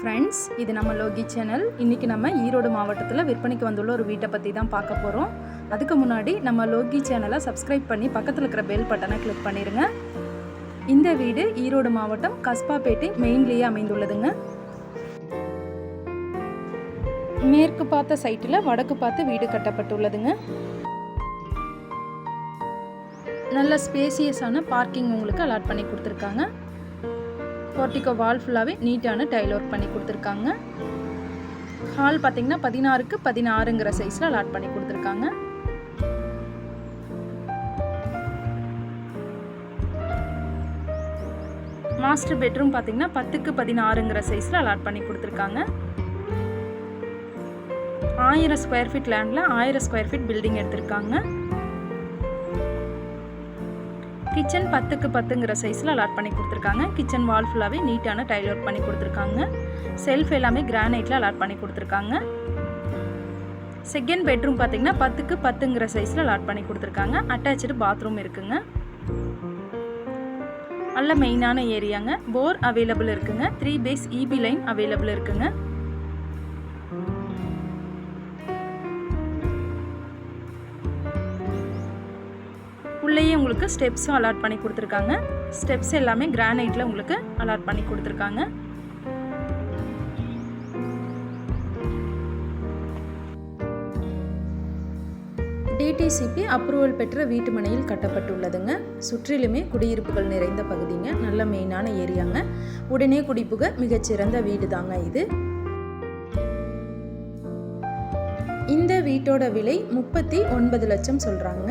Friends இது நம்ம Loki channel இன்றைக்கி நம்ம ஈரோடு மாவட்டத்தில் விற்பனைக்கு வந்துள்ள ஒரு வீட்டை பற்றி தான் பார்க்க போகிறோம் அதுக்கு முன்னாடி நம்ம லோகி சேனலை சப்ஸ்கிரைப் பண்ணி பக்கத்தில் இருக்கிற பெல் பட்டனை கிளிக் பண்ணிடுங்க இந்த வீடு ஈரோடு மாவட்டம் கஸ்பாப்பேட்டை மெயின்லேயே அமைந்துள்ளதுங்க. மேற்கு பார்த்த சைட்டில் வடக்கு பார்த்து வீடு கட்டப்பட்டுள்ளதுங்க. நல்ல ஸ்பேசியஸான பார்க்கிங் உங்களுக்கு அலாட் பண்ணி கொடுத்துருக்காங்க. போர்ட்டிகோ வால் ஃபுல்லாகவே நீட்டான டைல் ஒர்க் பண்ணி கொடுத்துருக்காங்க. ஹால் பார்த்தீங்கன்னா பதினாறுக்கு பதினாறுங்கிற சைஸில் அலாட் பண்ணி கொடுத்துருக்காங்க. மாஸ்டர் பெட்ரூம் பார்த்தீங்கன்னா பத்துக்கு பதினாறுங்கிற சைஸில் அலாட் பண்ணி கொடுத்துருக்காங்க. ஆயிரம் ஸ்கொயர் ஃபீட் லேண்டில் ஆயிரம் ஸ்கொயர் ஃபீட் பில்டிங் எடுத்திருக்காங்க. கிச்சன் பத்துக்கு பத்துங்கிற சைஸில் அலாட் பண்ணி கொடுத்துருக்காங்க. கிச்சன் வால் ஃபுல்லாகவே நீட்டான டைல் ஒர்க் பண்ணி கொடுத்துருக்காங்க. செல்ஃப் எல்லாமே கிரானைட்டில் அலாட் பண்ணி கொடுத்துருக்காங்க. செகண்ட் பெட்ரூம் பார்த்தீங்கன்னா பத்துக்கு பத்துங்கிற சைஸில் அலாட் பண்ணி கொடுத்துருக்காங்க. அட்டாச்சு பாத்ரூம் இருக்குங்க. நல்ல மெயினான ஏரியாங்க போர் அவைலபிள் இருக்குங்க. Three phase EB line available இருக்குங்க. உள்ளேயே உங்களுக்கு ஸ்டெப்ஸும் அலாட் பண்ணி கொடுத்துருக்காங்க. ஸ்டெப்ஸ் எல்லாமே கிரானைட்டில் உங்களுக்கு அலாட் பண்ணி கொடுத்துருக்காங்க. டிடிசிபி அப்ரூவல் பெற்ற வீட்டு மனையில் கட்டப்பட்டுள்ளதுங்க. சுற்றிலுமே குடியிருப்புகள் நிறைந்த பகுதிங்க. நல்ல மெயினான ஏரியாங்க. உடனே குடிப்புக மிகச்சிறந்த வீடு தாங்க இது. இந்த வீட்டோட விலை முப்பத்தி ஒன்பது லட்சம் சொல்கிறாங்க